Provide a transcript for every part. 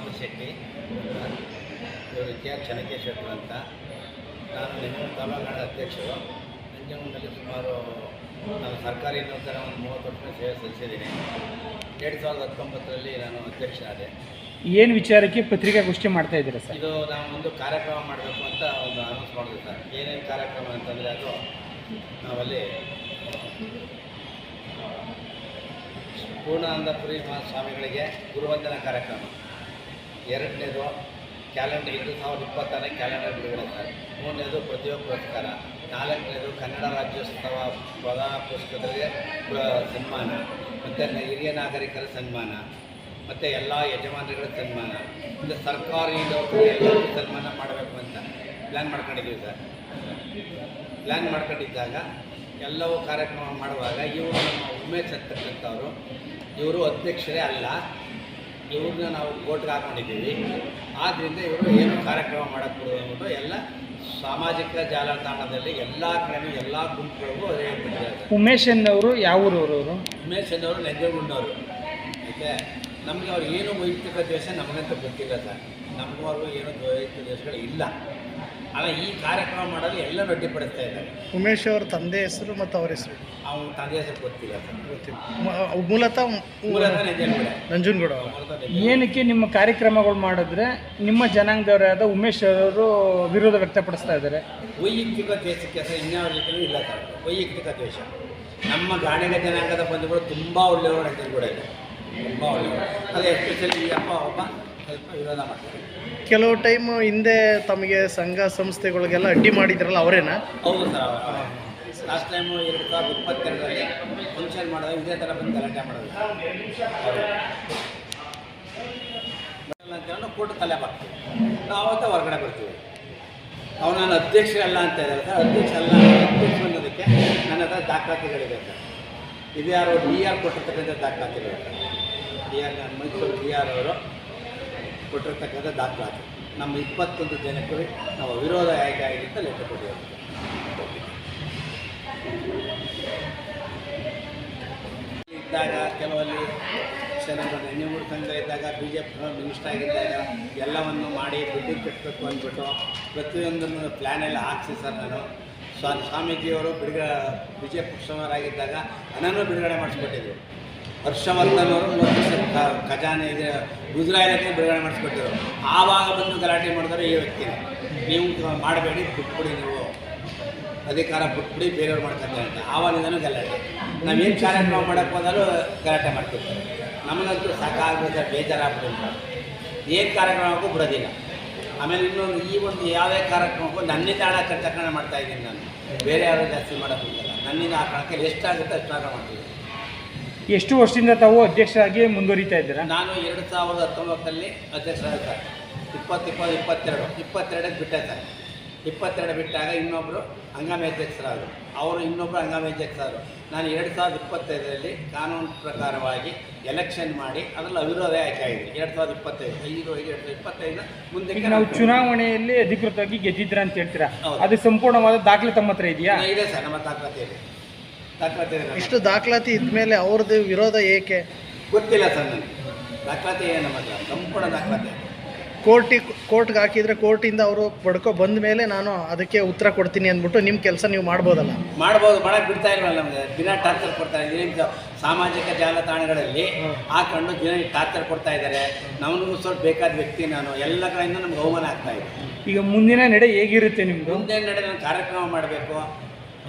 ರಾಮನಾಥ ಶೆಟ್ಟಿ ಇವರು K R Chennakeshava ಅಂತ. ನಾನು ನೆಮ್ಮೂರು ತಾಲೂಕಿನ ಅಧ್ಯಕ್ಷರು. ನಂಜನಗೂಡಲ್ಲಿ ಸುಮಾರು ನಾನು ಸರ್ಕಾರಿ ನೌಕರ ಒಂದು ಮೂವತ್ತು ವರ್ಷ ಸೇವೆ ಸಲ್ಲಿಸಿದ್ದೀನಿ. ಎರಡು ಸಾವಿರದ ಹತ್ತೊಂಬತ್ತರಲ್ಲಿ ನಾನು ಅಧ್ಯಕ್ಷನಾದೆ. ಏನು ವಿಚಾರಕ್ಕೆ ಪತ್ರಿಕಾಗೋಷ್ಠಿ ಮಾಡ್ತಾ ಇದ್ದೀರಾ ಸರ್? ಇದು ನಾವು ಒಂದು ಕಾರ್ಯಕ್ರಮ ಮಾಡಬೇಕು ಅಂತ ಒಂದು ಅನೌನ್ಸ್ ಮಾಡಿದ್ವಿ ಸರ್. ಏನೇನು ಕಾರ್ಯಕ್ರಮ ಅಂತಂದರೆ ಅದು ನಾವಲ್ಲಿ ಪೂರ್ಣಾನಂದಪುರಿ ಮಹಾ ಸ್ವಾಮಿಗಳಿಗೆ ಗುರುವಂದನಾ ಕಾರ್ಯಕ್ರಮ. ಎರಡನೇದು ಕ್ಯಾಲೆಂಡರ್ ಎರಡು ಸಾವಿರದ ಇಪ್ಪತ್ತಾರನೇ ಕ್ಯಾಲೆಂಡರ್ ಬಿಡುಗಡೆ ಮೂರನೇದು ಪ್ರತಿಭಾ ಪುರಸ್ಕಾರ ನಾಲ್ಕನೇದು ಕನ್ನಡ ರಾಜ್ಯೋತ್ಸವ ಪ್ರಧಾನ ಪ್ರ- ಸನ್ಮಾನ. ಮತ್ತು ಹಿರಿಯ ನಾಗರಿಕರ ಸನ್ಮಾನ. ಮತ್ತು ಎಲ್ಲ ಯಜಮಾನರುಗಳ ಸನ್ಮಾನ. ಮತ್ತು ಸರ್ಕಾರಿ ಎಲ್ಲ ಸನ್ಮಾನ ಮಾಡಬೇಕು ಅಂತ ಪ್ಲ್ಯಾನ್ ಮಾಡ್ಕೊಂಡಿದ್ದೀವಿ ಸರ್. ಪ್ಲ್ಯಾನ್ ಮಾಡ್ಕೊಂಡಿದ್ದಾಗ ಎಲ್ಲವೂ ಕಾರ್ಯಕ್ರಮ ಮಾಡುವಾಗ ಇವರು ನಮ್ಮ ಉಮೇಶ್ ಅಂತಕ್ಕಂಥವ್ರು ಇವರು ಅಧ್ಯಕ್ಷರೇ ಅಲ್ಲ. ಇವ್ರನ್ನ ನಾವು ಕೋರ್ಟ್ಗೆ ಹಾಕೊಂಡಿದ್ದೀವಿ. ಆದ್ದರಿಂದ ಇವರು ಏನು ಕಾರ್ಯಕ್ರಮ ಮಾಡೋಕ್ಕೆ ಅನ್ನೋದು ಎಲ್ಲ ಸಾಮಾಜಿಕ ಜಾಲತಾಣದಲ್ಲಿ ಎಲ್ಲ ಕಡೆ ಎಲ್ಲ ಗುಂಪುಗಳಿಗೂ ಅದೇ ಹೇಳ್ಬಿಟ್ಟಿದ್ದಾರೆ. ಉಮೇಶ್ ಅವರು ಯಾವ ಊರವರು ಅವರು? ಉಮೇಶ್ ಅವರು ನೆಂಜಗುಂಡವರು ಮತ್ತು ನಮಗೆ ಅವ್ರು ಏನು ವೈಯಕ್ತಿಕ ದ್ವೇಷ ನಮಗಂತೂ ಗೊತ್ತಿಲ್ಲ ಸರ್. ನಮಗೂ ಅವ್ರಿಗೂ ಏನು ವೈಯಕ್ತಿಕ ದ್ವೇಷಗಳು ಇಲ್ಲ. ಆದರೆ ಈ ಕಾರ್ಯಕ್ರಮ ಮಾಡಲು ಎಲ್ಲ ಅಡ್ಡಿಪಡಿಸ್ತಾ ಇದ್ದಾರೆ. ಉಮೇಶ್ ಅವ್ರ ತಂದೆ ಹೆಸರು ಮತ್ತು ಅವ್ರ ಹೆಸರು? ಅವ್ನ ತಂದೆ ಹೆಸರು ಗೊತ್ತಿಲ್ಲ ಗೊತ್ತಿಲ್ಲ. ಮೂಲತಃ ಮೂಲತಃ ನೆಂಜನಗೂಡೆ. ಏನಕ್ಕೆ ನಿಮ್ಮ ಕಾರ್ಯಕ್ರಮಗಳು ಮಾಡಿದ್ರೆ ನಿಮ್ಮ ಜನಾಂಗದವರಾದ ಉಮೇಶ್ ಅವರು ವಿರೋಧ ವ್ಯಕ್ತಪಡಿಸ್ತಾ ಇದ್ದಾರೆ? ವೈಯಕ್ತಿಕ ದ್ವೇಷಕ್ಕೆ ಸಹ ಇನ್ಯಾವ ರೀತಿಯೂ ಇಲ್ಲ ಸರ್. ವೈಯಕ್ತಿಕ ದ್ವೇಷ. ನಮ್ಮ ಗಾಣಿಗ ಜನಾಂಗದ ಬಂಧುಗಳು ತುಂಬ ಒಳ್ಳೆಯವರು ನಂಜನಗೂಡ ಇದೆ ತುಂಬ ಒಳ್ಳೆಯವರು. ಅದೇ ಎಸ್ಪೆಷಲಿ ಈ ಅಪ್ಪ ಒಬ್ಬ ಸ್ವಲ್ಪ ವಿರೋಧ ಮಾಡ್ತಾರೆ. ಕೆಲವು ಟೈಮ್ ಹಿಂದೆ ತಮಗೆ ಸಂಘ ಸಂಸ್ಥೆಗಳಿಗೆಲ್ಲ ಅಡ್ಡಿ ಮಾಡಿದ್ರಲ್ಲ ಅವರೇನಾ? ಹೌದು ಸರ್ ಲಾಸ್ಟ್ ಟೈಮ್ ಎರಡು ಸಾವಿರದ ಇಪ್ಪತ್ತೆರಡರಲ್ಲಿ ಫಂಕ್ಷನ್ ಮಾಡಿದಾಗ ಇದೇ ಥರ ಬಂದು ಗಲಾಟೆ ಮಾಡೋದು ಅಂತ ನಾವು ಕೊಟ್ಟು ತಲೆ ಬಾಕ್ತೀವಿ ನಾವು ಅವತ್ತ ಹೊರಗಡೆ ಬರ್ತೀವಿ. ಅವ್ರು ನಾನು ಅಧ್ಯಕ್ಷರಲ್ಲ ಅಂತ ಇದ್ದಾರೆ ಸರ್ ಅಧ್ಯಕ್ಷ ಅಲ್ಲ ಅಧ್ಯಕ್ಷ ಅನ್ನೋದಕ್ಕೆ ನನ್ನ ಹತ್ರ ದಾಖಲಾತಿಗಳಿದೆ ಸರ್. ಇದು ಯಾರು ಡಿ ಆರ್ ಕೊಟ್ಟಿರ್ತಕ್ಕಂಥ ದಾಖಲಾತಿಗಳು. ಸರ್ ಡಿ ಆರ್ ನಾನು ಮೈಸೂರು ಡಿ ಆರ್ ಅವರು ಕೊಟ್ಟಿರ್ತಕ್ಕಂಥ ದಾಖಲಾತಿ. ನಮ್ಮ ಇಪ್ಪತ್ತೊಂದು ಜನಕ್ಕೂ ನಾವು ವಿರೋಧ ಆಯ್ಕೆ ಆಗಿದೆ ಅಂತ ಲೆಕ್ಕ ಕೊಡಿಯೋದು ಇದ್ದಾಗ ಕೆಲವಲ್ಲಿ ಚೆನ್ನಾಗಿ ನೆನ್ನೆಮೂರು ಸಂಘ ಇದ್ದಾಗ ಬಿ ಜೆ ಪಿ ಮಿನಿಸ್ಟರ್ ಆಗಿದ್ದಾಗ ಎಲ್ಲವನ್ನು ಮಾಡಿ ಬಿಲ್ಡಿಂಗ್ ಕಟ್ಟಬೇಕು ಅಂದ್ಬಿಟ್ಟು ಪ್ರತಿಯೊಂದನ್ನು ಪ್ಲ್ಯಾನೆಲ್ಲ ಹಾಕ್ಸಿ ಸರ್ ನಾನು. ಸ್ವಾಮಿ ಸ್ವಾಮೀಜಿಯವರು ಬಿಡುಗಡೆ ಬಿ ಜೆ ಪಿ ಸಮರಾಗಿದ್ದಾಗ ಹಣನೂ ಬಿಡುಗಡೆ ಮಾಡಿಸ್ಕೊಟ್ಟಿದ್ರು. ಹರ್ಷವರ್ಧನ್ ಅವರು ಮೂವತ್ತು ವರ್ಷ ಖಜಾನೆ ಇದೆ ಗುಜರಾಯಿಲಕ್ಕೆ ಬಿಡುಗಡೆ ಮಾಡಿಸ್ಕೊಟ್ಟಿದ್ರು ಆವಾಗ ಬಂದು ಗಲಾಟೆ ಮಾಡಿದ್ರೆ ಈ ವ್ಯಕ್ತಿ. ನೀವು ಮಾಡಬೇಡಿ, ಬಿಟ್ಬಿಡಿ ನೀವು. ಅಧಿಕಾರ ಬಿಟ್ಬಿಡಿ, ಬೇರೆಯವ್ರು ಮಾಡ್ತಾರೆ ಅಂತ. ಆವಾಗಿಂದನೂ ಗಲಾಟೆ. ನಾವೇನು ಕಾರ್ಯಕ್ರಮ ಮಾಡೋಕ್ಕೆ ಹೋದರೂ ಗಲಾಟೆ ಮಾಡ್ತಿರ್ತಾರೆ ನಮಗಂತೂ ಸಾಕಾಗ್ಬಿಡುತ್ತೆ ಬೇಜಾರಾಗ್ಬಿಡುತ್ತೆ ಏನು ಕಾರ್ಯಕ್ರಮಕ್ಕೂ ಬರೋದಿಲ್ಲ. ಆಮೇಲೆ ಇನ್ನೊಂದು, ಈ ಒಂದು ಯಾವುದೇ ಕಾರ್ಯಕ್ರಮಕ್ಕೂ ನನ್ನಿಂದ ಹಣ ಖರ್ಚಕಣ ಮಾಡ್ತಾ ಇದ್ದೀನಿ ನಾನು. ಬೇರೆ ಯಾರು ಜಾಸ್ತಿ ಮಾಡೋದಿಲ್ಲ. ನನ್ನಿಂದ ಆ ಕಣಕ್ಕೆ ಎಷ್ಟಾಗುತ್ತೆ ಅಷ್ಟಾಗ ಮಾಡ್ತೀವಿ ಎಷ್ಟು ವರ್ಷದಿಂದ ತಾವು ಅಧ್ಯಕ್ಷರಾಗಿ ಮುಂದುವರಿತಾ ಇದ್ದೀರಾ? ನಾನು ಎರಡು ಸಾವಿರದ ಹತ್ತೊಂಬತ್ತರಲ್ಲಿ ಅಧ್ಯಕ್ಷರಾದ ಸರ್ ಇಪ್ಪತ್ತು ಇಪ್ಪತ್ತು ಇಪ್ಪತ್ತೆರಡು. ಇಪ್ಪತ್ತೆರಡಕ್ಕೆ ಬಿಟ್ಟೆ ಸರ್. ಇಪ್ಪತ್ತೆರಡು ಬಿಟ್ಟಾಗ ಇನ್ನೊಬ್ಬರು ಹಂಗಾಮಿ ಅಧ್ಯಕ್ಷರಾದರು. ಅವರು ಇನ್ನೊಬ್ಬರು ಹಂಗಾಮಿ ಅಧ್ಯಕ್ಷರಾದರು. ನಾನು ಎರಡು ಸಾವಿರದ ಇಪ್ಪತ್ತೈದರಲ್ಲಿ ಕಾನೂನು ಪ್ರಕಾರವಾಗಿ ಎಲೆಕ್ಷನ್ ಮಾಡಿ ಅದರಲ್ಲಿ ಅವಿರೋಧ ಆಯ್ಕೆ ಆಗಿದೆ? ಎರಡು ಸಾವಿರದ ಇಪ್ಪತ್ತೈದು. ಐದು ಐದು ಎರಡು ಸಾವಿರದ ಇಪ್ಪತ್ತೈದು ಮುಂದೆ ನಾವು ಚುನಾವಣೆಯಲ್ಲಿ ಅಧಿಕೃತವಾಗಿ ಗೆದ್ದಿದ್ರ ಅಂತ ಹೇಳ್ತೀರಾ? ಹೌದು. ಅದು ಸಂಪೂರ್ಣವಾದ ದಾಖಲೆ ತಮ್ಮ ಹತ್ರ ಇದೆಯಾ? ಇದೆ ಸರ್. ನಮ್ಮ ದಾಖಲಾತಿ ಇದೆ. ದಾಖಲಾತಿ ಇಷ್ಟು ದಾಖಲಾತಿ ಇದ್ಮೇಲೆ ಅವ್ರದ್ದು ವಿರೋಧ ಏಕೆ? ಗೊತ್ತಿಲ್ಲ ಸರ್ ನನಗೆ. ದಾಖಲಾತಿ ನಮ್ಮ ಹತ್ರ? ಸಂಪೂರ್ಣ ದಾಖಲಾತಿ. ಕೋರ್ಟಿ ಕೋರ್ಟ್ಗೆ ಹಾಕಿದ್ರೆ ಕೋರ್ಟಿಂದ ಅವರು ಪಡ್ಕೊ ಬಂದ ಮೇಲೆ ನಾನು ಅದಕ್ಕೆ ಉತ್ತರ ಕೊಡ್ತೀನಿ ಅಂದ್ಬಿಟ್ಟು ನಿಮ್ಮ ಕೆಲಸ ನೀವು ಮಾಡ್ಬೋದಲ್ಲ? ಮಾಡ್ಬೋದು ಮಾಡಕ್ಕೆ ಬಿಡ್ತಾ ಇಲ್ವಲ್ಲ ನಮಗೆ? ದಿನ ಟಾರ್ಚರ್ ಕೊಡ್ತಾ ದಿನ ಸಾಮಾಜಿಕ ಜಾಲತಾಣಗಳಲ್ಲಿ ಹಾಕೊಂಡು ದಿನ ಟಾರ್ಚರ್ ಕೊಡ್ತಾ ಇದ್ದಾರೆ. ನಮಗೂ ಸ್ವಲ್ಪ ಬೇಕಾದ ವ್ಯಕ್ತಿ ನಾನು. ಎಲ್ಲ ಕಡೆಯಿಂದ ನಮ್ಗೆ ಅವಮಾನ ಆಗ್ತಾ ಇದೆ. ಈಗ ಮುಂದಿನ ನಡೆ ಹೇಗಿರುತ್ತೆ ನಿಮ್ಗೆ ಮುಂದಿನ ನಡೆ ನಾನು ಕಾರ್ಯಕ್ರಮ ಮಾಡಬೇಕು.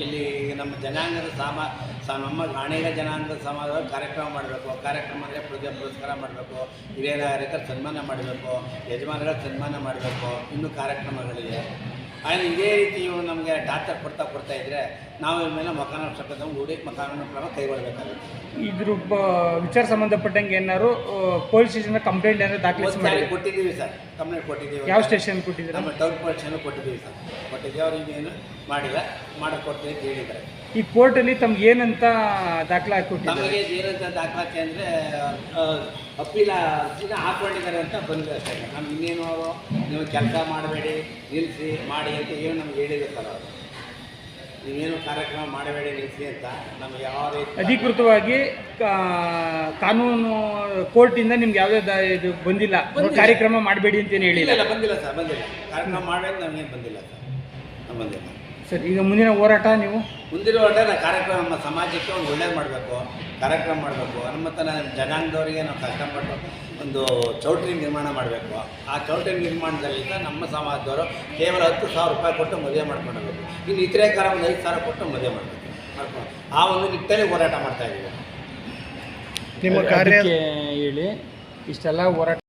ಇಲ್ಲಿ ನಮ್ಮ ಜನಾಂಗದ ಸಾಮಾ ನಮ್ಮ ಗಾಣಿಗ ಜನಾಂಗದ ಸಮಾಜ ಕಾರ್ಯಕ್ರಮ ಮಾಡಬೇಕು. ಕಾರ್ಯಕ್ರಮ ಅಂದರೆ ಪ್ರಜೆ ಪುರಸ್ಕಾರ ಮಾಡಬೇಕು. ಹಿರಿಯ ನಾಗರಿಕರ ಸನ್ಮಾನ ಮಾಡಬೇಕು. ಯಜಮಾನರ ಸನ್ಮಾನ ಮಾಡಬೇಕು. ಇನ್ನೂ ಕಾರ್ಯಕ್ರಮಗಳಿದೆ ಆದರೆ ಇದೇ ರೀತಿ ಇವರು ನಮಗೆ ಟಾರ್ಚರ್ ಕೊಡ್ತಾ ಕೊಡ್ತಾ ಇದ್ದರೆ ನಾವು ಮೇಲೆ ಮಕಾನ ಶಪಥ ಹೂಡಿ ಮಕಾನ ಕ್ರಮ ಕೈಗೊಳ್ಳಬೇಕಾಗುತ್ತೆ. ಇದ್ರ ವಿಚಾರ ಸಂಬಂಧಪಟ್ಟಂಗೆ ಏನಾದ್ರು ಪೊಲೀಸ್ ಸ್ಟೇಷನ್ ಕಂಪ್ಲೇಂಟ್ ಏನಾದ್ರು ದಾಖಲಿಸಿ ಮಾಡಿ ಕೊಟ್ಟಿದ್ದೀವಿ ಸರ್. ಕಂಪ್ಲೇಂಟ್ ಕೊಟ್ಟಿದ್ದೀವಿ. ಯಾವ ಸ್ಟೇಷನ್ ಕೊಟ್ಟಿದ್ದೀವಿ ನಮ್ಮ ಟೌನ್ ಪೊಲೀಸ್ ಕೊಟ್ಟಿದ್ದೀವಿ ಸರ್. ಕೊಟ್ಟಿದ್ದೀವಿ ಅವ್ರು ಇನ್ನೇನು ಮಾಡಿಲ್ಲ. ಮಾಡಕ್ಕೆ ಕೊಡ್ತೀವಿ ಅಂತ ಹೇಳಿದ್ದಾರೆ. ಈ ಕೋರ್ಟಲ್ಲಿ ತಮ್ಗೆ ಏನಂತ ದಾಖಲೆ ಹಾಕೊಟ್ಟಿದ್ದಾರೆ ನಮಗೆ ಏನಂತ ದಾಖಲಾತಿ ಅಂದರೆ ಅಪ್ಪೀಲ ಅರ್ಜಿನ ಹಾಕೊಂಡಿದ್ದಾರೆ ಅಂತ ಬಂದಿದೆ ಸರ್ ನಮ್ಗೆ ಇನ್ನೇನು ಅವರು ನೀವು ಕೆಲಸ ಮಾಡಬೇಡಿ ನಿಲ್ಲಿಸಿ ಮಾಡಿ ಅಂತ ಏನು ನಮ್ಗೆ ಹೇಳಿದೆ ಸರ್ ಅವರು. ನೀವೇನು ಕಾರ್ಯಕ್ರಮ ಮಾಡಬೇಡಿ ನಿಲ್ಲಿಸಿ ಅಂತ ನಮ್ಗೆ ಯಾವ ರೀತಿ ಅಧಿಕೃತವಾಗಿ ಕಾ- ಕಾನೂನು ಕೋರ್ಟಿಂದ ನಿಮ್ಗೆ ಯಾವುದೇ ದ- ಇದು ಬಂದಿಲ್ಲ. ಬಂದಿಲ್ಲ. ಕಾರ್ಯಕ್ರಮ ಮಾಡಬೇಡಿ ಅಂತೇನು ಹೇಳಿಲ್ಲ. ಇಲ್ಲ ಬಂದಿಲ್ಲ ಸರ್ ಬಂದಿಲ್ಲ. ಕಾರ್ಯಕ್ರಮ ಮಾಡಬೇಡಿ ನಮಗೇನು ಬಂದಿಲ್ಲ ಸರ್. ನಮ್ಗೆ ಬಂದಿಲ್ಲ. ಸರ್ ಈಗ ಮುಂದಿನ ಹೋರಾಟ ನೀವು? ಮುಂದಿನ ಹೋರಾಟ ನಾವು ಕಾರ್ಯಕ್ರಮ ನಮ್ಮ ಸಮಾಜಕ್ಕೆ ಒಂದು ಒಳ್ಳೇದು ಮಾಡಬೇಕು ಕಾರ್ಯಕ್ರಮ ಮಾಡಬೇಕು. ಮತ್ತು ನಮ್ಮ ಜನಾಂಗದವರಿಗೆ ನಾವು ಕಷ್ಟಪಟ್ಟು ಒಂದು ಚೌಟ್ರಿ ನಿರ್ಮಾಣ ಮಾಡಬೇಕು. ಆ ಚೌಟ್ರಿ ನಿರ್ಮಾಣದಲ್ಲಿ ನಮ್ಮ ಸಮಾಜದವರು ಕೇವಲ ಹತ್ತು ಸಾವಿರ ರೂಪಾಯಿ ಕೊಟ್ಟು ಮದುವೆ ಮಾಡ್ಕೊಂಡು ಹೋಗ್ಬೇಕು ಇನ್ನು ಇತರೆ ಒಂದು ಐದು ಸಾವಿರ ಕೊಟ್ಟು ಮದುವೆ ಮಾಡಬೇಕು. ಮಾಡ್ಕೊಂಡು ಆ ಒಂದು ನಿಟ್ಟಲ್ಲಿ ಹೋರಾಟ ಮಾಡ್ತಾ ಇದ್ದೀವಿ. ನಿಮ್ಮ ಕಾರ್ಯ ಹೇಳಿ ಇಷ್ಟೆಲ್ಲ ಹೋರಾಟ